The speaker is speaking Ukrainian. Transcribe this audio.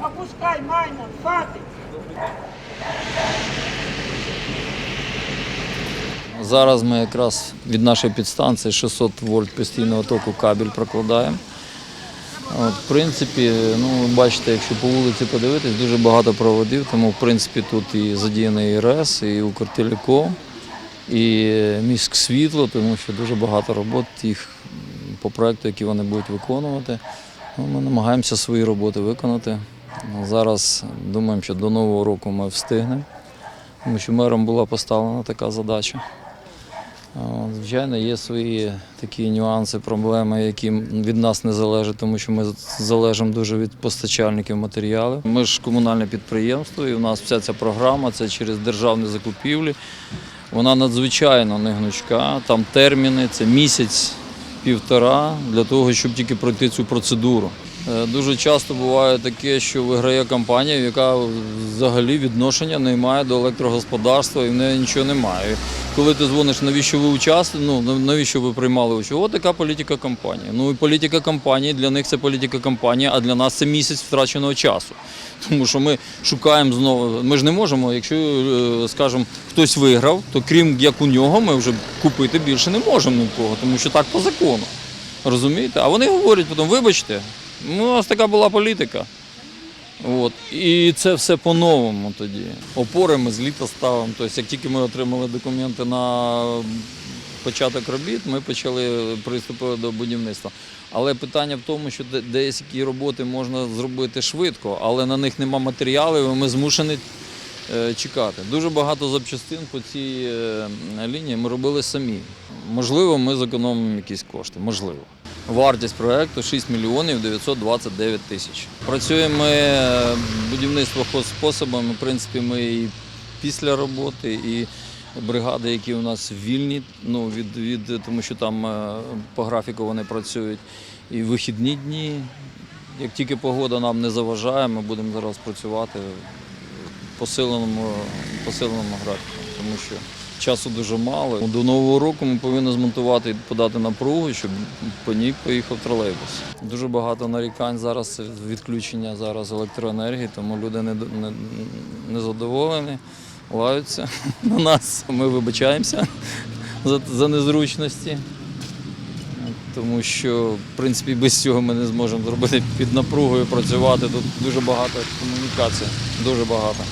Опускай майна, хватить. Зараз ми якраз від нашої підстанції 600 вольт постійного току кабель прокладаємо. От, в принципі, ну, бачите, якщо по вулиці подивитись, дуже багато проводів, тому в принципі тут і задіяний РЕС, і Укртелеком, і міськсвітло, тому що дуже багато робот їх по проекту, які вони будуть виконувати. Ну, ми намагаємося свої роботи виконати. Зараз думаємо, що до Нового року ми встигнемо, тому що мером була поставлена така задача. Звичайно, є свої такі нюанси, проблеми, які від нас не залежать, тому що ми залежимо дуже від постачальників матеріалів. Ми ж комунальне підприємство, і у нас вся ця програма це через державні закупівлі. Вона надзвичайно не гнучка. Там терміни це місяць, півтора для того, щоб тільки пройти цю процедуру. Е, Дуже часто буває таке, що виграє компанія, яка взагалі відношення не має до електрогосподарства і в неї нічого немає. Коли ти дзвониш, навіщо ви участвували, ну навіщо ви приймали участь? От така політика компанії. Ну і політика компанії для них це політика компанії, а для нас це місяць втраченого часу. Тому що ми шукаємо знову. Ми ж не можемо, якщо, е, скажімо, хтось виграв, то крім як у нього, ми вже купити більше не можемо ні в кого, тому що так по закону. Розумієте? А вони говорять потім, вибачте, у нас така була політика. От. І це все по-новому тоді. Опори ми з літа ставимо. Тобто, як тільки ми отримали документи на початок робіт, ми почали приступити до будівництва. Але питання в тому, що де- деякі роботи можна зробити швидко, але на них нема матеріалів, і ми змушені е, чекати. Дуже багато запчастин по цій е, лінії ми робили самі. Можливо, ми зекономимо якісь кошти. Можливо. Вартість проекту 6 мільйонів 929 тисяч. Працюємо ми е, будівництво способами. В принципі, ми і після роботи, і бригади, які у нас вільні, ну від, від тому що там е, по графіку вони працюють. І вихідні дні. Як тільки погода нам не заважає, ми будемо зараз працювати в посиленому, посиленому графіку, тому що часу дуже мало. До нового року ми повинні змонтувати і подати напругу, щоб по ній поїхав тролейбус. Дуже багато нарікань зараз відключення зараз електроенергії, тому люди не, не, не задоволені, лаються на нас. Ми вибачаємося за, за незручності. Тому що, в принципі, без цього ми не зможемо зробити під напругою працювати. Тут дуже багато комунікацій, дуже багато.